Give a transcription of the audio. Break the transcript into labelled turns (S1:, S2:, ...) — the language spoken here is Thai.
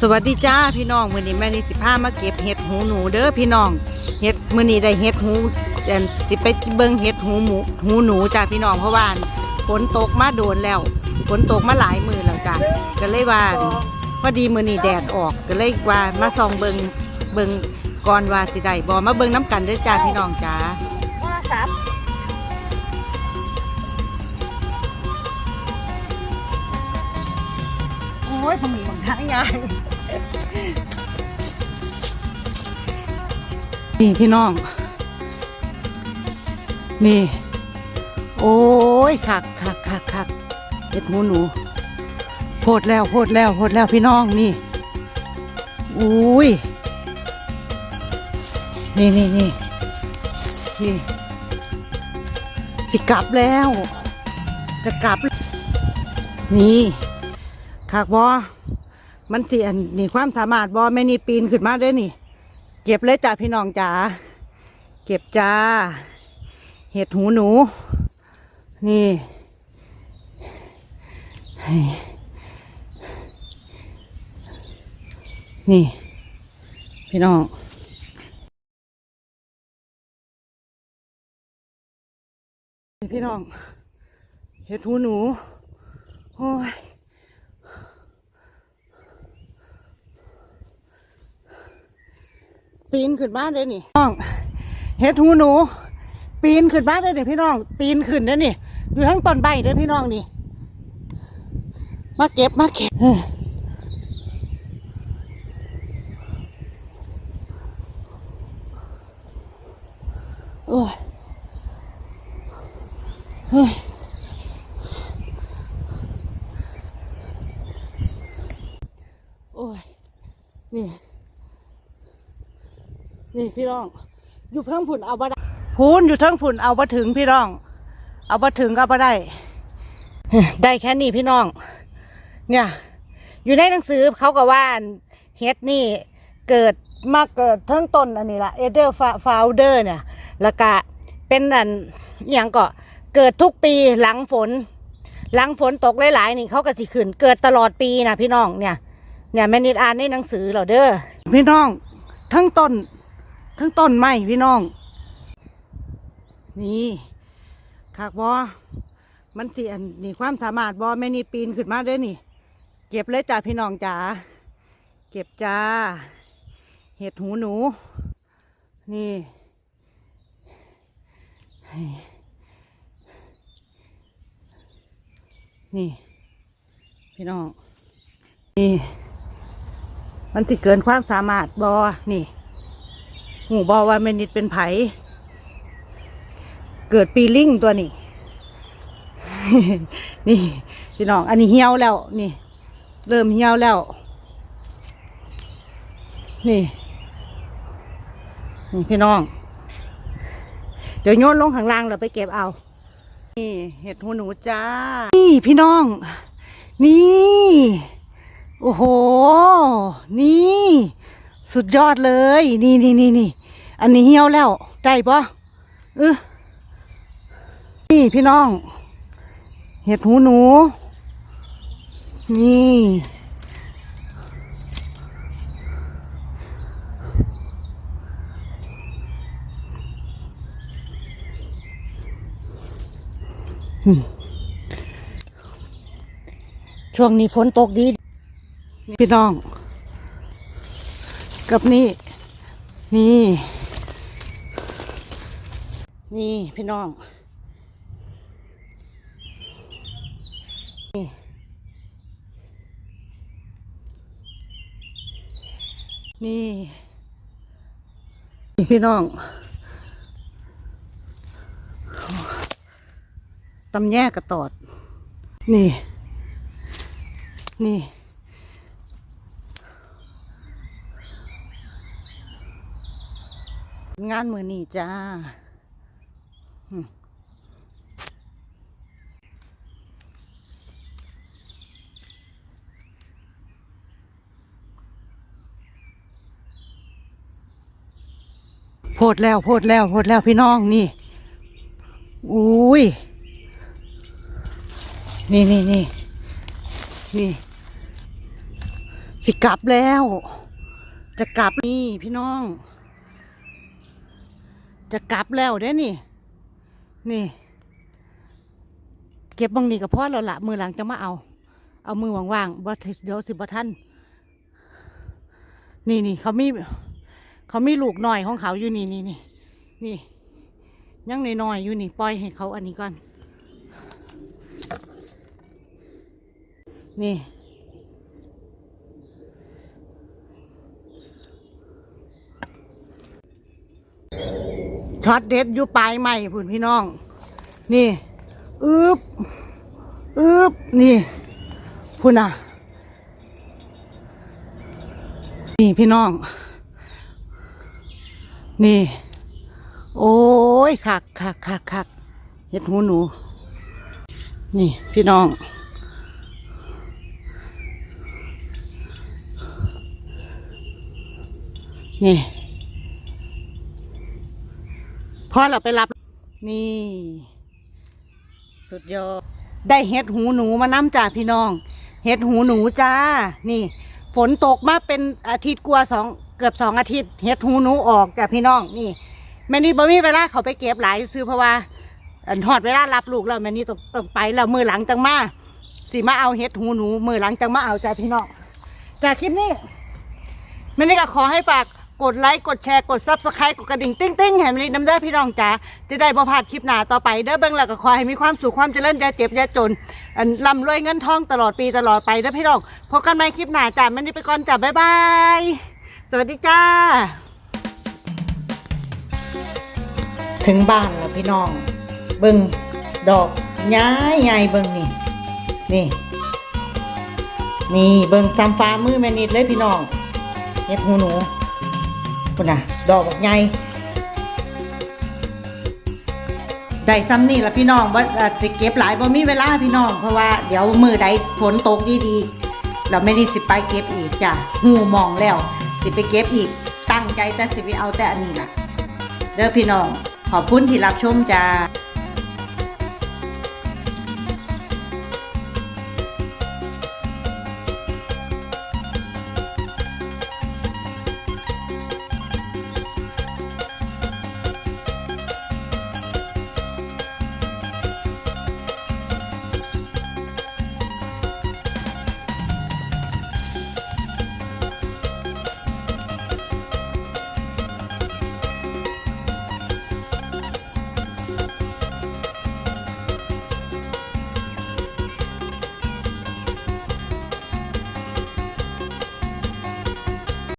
S1: สวัสดีจ้าพี่น้องมือนี้แม่นี่สิพามาเก็บเห็ดหูหนูเด้อพี่น้องเห็ดมือนี้ได้เห็ดหูเอิ่มสิไปเบิ่งเห็ดหูหมูหูหนูจ้าพี่น้องเพราะว่าฝนตกมาโดนแล้วฝนตกมาหลายมือแล้วจ้ะก็เลยว่าพอดีมือนี้แดดออกก็เลยว่ามาส่องเบิ่งเบิ่งก่อนว่าสิได้บ่มาเบิ่งน้ำกันเด้อจ้าพี่น้องจ้า
S2: โทรศัพท์
S1: โอ้ยผมมีบางทางยายนี่พี่น้อง นี่ โอ้ยคักคักคักคักเห็ดหมูหนูโพดแล้วโพดแล้วโพดแล้วพี่น้องนี่อุ้ยนี่นี่นี่นี่สิกลับแล้ว จะกลับ นี่ คักบอมันเสิอันนี่ความสามารถบอแม่นี่ปีนขึ้นมาด้อนี่ เก็บเลยจ้าพี่น้องจ๋าเก็บจ้า เห็ดหูหนู นี่นี่ พี่น้องพี่น้องเห็ดหูหนู โอ้ย ปีนขึ้นบ้านเลยนี่น้องเฮ็ดหูหนู ปีนขึ้นบ้านเลยเดี๋ยวพี่น้อง ปีนขึ้นเด้นี่อยู่ทั้งต้นใบเด้พี่น้องนี่ มาเก็บมาเก็บโอ้ยเฮ้ยโอ้ยนี่ นี่พี่น้อง อยู่เทิงผุนเอาบ่ได้พูนอยู่เทิงผุนเอาบ่ถึงพี่น้อง เอาบ่ถึงก็บ่ได้ ได้แค่นี้พี่น้อง เนี่ย อยู่ในหนังสือเขาก็ว่าเฮ็ดนี่เกิดมาเกิดเทิงต้นอันนี้ละเอเดอร์ฟาวเดอร์เนี่ยแล้วก็เป็นอันอย่างก็เกิดทุกปีหลังฝน หลังฝนตกหลายๆนี่เขาก็สิขึ้น เกิดตลอดปีนะพี่น้องเนี่ย เนี่ยแม่นิดอ่านในหนังสือเหรอเด้อพี่น้อง ทั้งต้น ทั้งต้นไม้พี่น้อง นี่ขากบอมันเสิอันนี่ความสามารถบอแม่นี่ปีนขึ้นมาด้อนี่ เก็บเลยจ้าพี่น้องจ๋าเก็บจ้า เห็ดหูหนู นี่นี่ พี่น้อง นี่ มันสิเกินความสามารถบอนี่ หูบอว่าแมนิดเป็นไผ เกิดปีลิงตัวนี้ นี่พี่น้อง อันนี้เหี่ยวแล้ว นี่ เริ่มเหี่ยวแล้ว นี่ นี่พี่น้อง เดี๋ยวโยนลงข้างล่างเราไปเก็บเอา นี่ เห็ดหูหนูจ้า นี่พี่น้อง นี่ โอ้โห นี่ สุดยอดเลย นี่นี่นี่นี่ อันนี้เหี่ยวแล้ว ได้ปะเออนี่พี่น้อง เห็ดหูหนู นี่ ช่วงนี้ฝนตกดี พี่น้อง กับนี่ นี่ นี่พี่น้อง นี่ นี่ พี่น้องตำแยกกระตอด นี่ นี่งานมือนี่จ้า โพดแล้วโพดแล้วโพดแล้วพี่น้องนี่ อุ้ย นี่นี่นี่นี่ สิกลับแล้ว จะกลับนี่พี่น้อง จะกลับแล้วเด้นี่ นี่ เก็บบางนี่กับพ่อเราละมือหลังจะมาเอา เอามือว่างๆบ่เดี๋ยวสิบ่ท่านนี่นี่เขามีเขามีลูกหน่อยของเขาอยู่นี่นี่นี่นี่ยังน้อยๆอยู่นี่ปล่อยให้เขาอันนี้ก่อน นี่ ช็อตเด็ดอยู่ปลายใหม่พุ่นพี่น้อง นี่อึบอึบนี่พุ่นอะ นี่พี่น้อง นี่ โอ้ยคักคักคักคักเห็ดหูหนู นี่พี่น้องนี่พ อเราไปรับนี่ สุดยอด ได้เห็ดหูหนูมาน้ำจ้าพี่น้อง เห็ดหูหนูจ้า นี่ ฝนตกมาเป็นอาทิตย์กว่าสองเกือบสองอาทิตย์เห็ดหูหนูออกจ้าพี่น้องนี่แม่นี่บ่มีเวลาเขาไปเก็บหลายซื้อเพราะว่าอันทอดเวลารับลูกแล้วแม่นี่ต้องต้องไปแล้วมือหลังจังมาสิมาเอาเห็ดหูหนูมือหลังจังมาเอาจ้าพี่น้องจากคลิปนี้แม่นี่ก็ขอให้ฝาก กดไลค์กดแชร์กดซับสไครต์กดกระดิ่งติ้งติ้งๆให้แม่นี่น้ำเด้อพี่น้องจ๋าจะได้บ่พลาดคลิปหน้าต่อไปเด้อเบิ่งแล้วก็ขอให้มีความสุขความเจริญอย่าเจ็บอย่าจนอันร่ำรวยเงินทองตลอดปีตลอดไปเด้อพี่น้องพบกันใหม่คลิปหน้าจ้าแม่นี่ไปก่อนจ้าบ๊ายบายสวัสดีจ้า ถึงบ้านแล้วพี่น้อง เบิ่งดอกย้ายใหญ่เบิ่งนี่นี่ นี่เบิ่งซ้ำฟ้ามือแม่นิดเลยพี่น้องเฮ็ดหูหนู พุ่นน่ะ ดอกบักใหญ่ได้ซ้ำนี่ละพี่น้องว่าสิเก็บหลายบ่มีเวลาพี่น้อง เพราะว่าเดี๋ยวมือใดฝนตกดีๆเราไม่ได้สิไปเก็บอีกจ้ะหูมองแล้ว สิไปเก็บอีกตั้งใจแต่สิไปเอาแต่อันนี้ล่ะ เด้อพี่น้องขอบคุณที่รับชมจ้า